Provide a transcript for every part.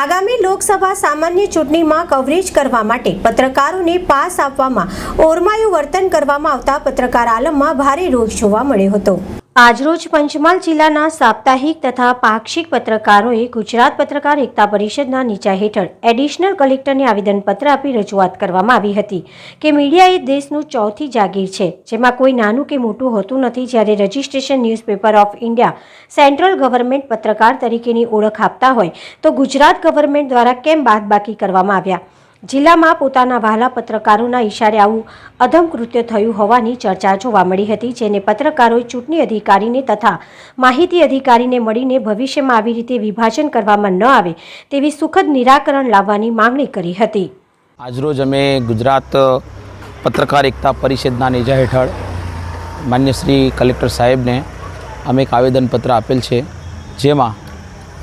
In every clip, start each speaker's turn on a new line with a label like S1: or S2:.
S1: આગામી લોકસભા સામાન્ય ચૂંટણીમાં કવરેજ કરવા માટે પત્રકારોને પાસ આપવામાં ઓરમાયું વર્તન કરવામાં આવતા પત્રકાર આલમમાં ભારે રોષ જોવા મળ્યો હતો. આજરોજ પંચમહાલ જિલ્લાના સાપ્તાહિક તથા પાક્ષિક પત્રકારોએ ગુજરાત પત્રકાર એકતા પરિષદના નીચા હેઠળ એડિશનલ કલેક્ટરને આવેદનપત્ર આપી રજૂઆત કરવામાં આવી હતી કે મીડિયા એ દેશનું ચોથી જાગીર છે, જેમાં કોઈ નાનું કે મોટું હોતું નથી, જ્યારે registration newspaper of India central government પત્રકાર તરીકેની ઓળખ આપતા હોય, તો ગુજરાત ગવર્મેન્ટ દ્વારા કેમ બાદબાકી કરવામાં આવ્યા? જિલ્લામાં પોતાના વહાલા પત્રકારોના ઇશારે આવું અધમ કૃત્ય થયું હોવાની ચર્ચા જોવા મળી હતી, જેને પત્રકારોએ ચૂંટણી અધિકારીને તથા માહિતી અધિકારીને મળીને ભવિષ્યમાં આવી રીતે વિભાજન કરવામાં ન આવે તેવી સુખદ નિરાકરણ લાવવાની માંગણી કરી હતી.
S2: આજરોજ અમે ગુજરાત પત્રકાર એકતા પરિષદના નેજા હેઠળ માન્ય શ્રી કલેક્ટર સાહેબને અમે એક આવેદનપત્ર આપેલ છે, જેમાં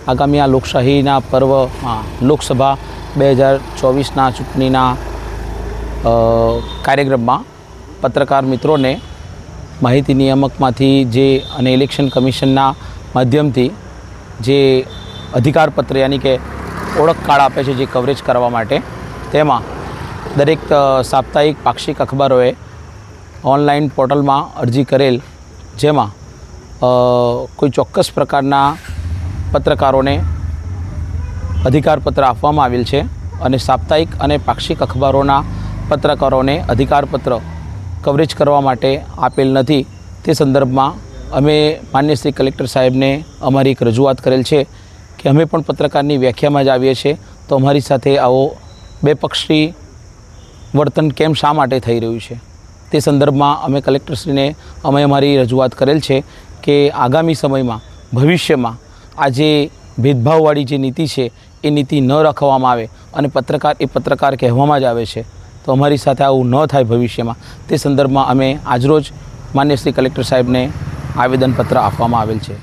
S2: આગામી આ લોકશાહીના પર્વમાં લોકસભા બે હજાર ચોવીસના ચૂંટણીના કાર્યક્રમમાં પત્રકાર મિત્રોને માહિતી નિયામકમાંથી જે અને ઇલેક્શન કમિશનના માધ્યમથી જે અધિકારપત્ર યાની કે ઓળખ કાર્ડ આપે છે જે કવરેજ કરવા માટે તેમાં દરેક સાપ્તાહિક પાક્ષિક અખબારોએ ઓનલાઈન પોર્ટલમાં અરજી કરેલ જેમાં કોઈ ચોક્કસ પ્રકારના પત્રકારોને અધિકારપત્ર આપવામાં આવેલ છે અને સાપ્તાહિક અને પાક્ષિક અખબારોના પત્રકારોને અધિકારપત્ર કવરેજ કરવા માટે આપેલ નથી. તે સંદર્ભમાં અમે માન્ય શ્રી કલેક્ટર સાહેબને અમારી એક રજૂઆત કરેલ છે કે અમે પણ પત્રકારની વ્યાખ્યામાં જ આવીએ છીએ. તો અમારી સાથે આવો બે પક્ષી વર્તન કેમ શા માટે થઈ રહ્યું છે? તે સંદર્ભમાં અમે કલેક્ટરશ્રીને અમે અમારી રજૂઆત કરેલ છે કે આગામી સમયમાં, ભવિષ્યમાં આ જે ભેદભાવવાળી જે નીતિ છે, એ નીતિ ન રાખવામાં આવે અને પત્રકાર, એ પત્રકાર કહેવામાં જ આવે છે. તો અમારી સાથે આવું ન થાય ભવિષ્યમાં. તે સંદર્ભમાં અમે આજરોજ માન્ય શ્રી કલેક્ટર સાહેબને આવેદનપત્ર આપવામાં આવેલ છે.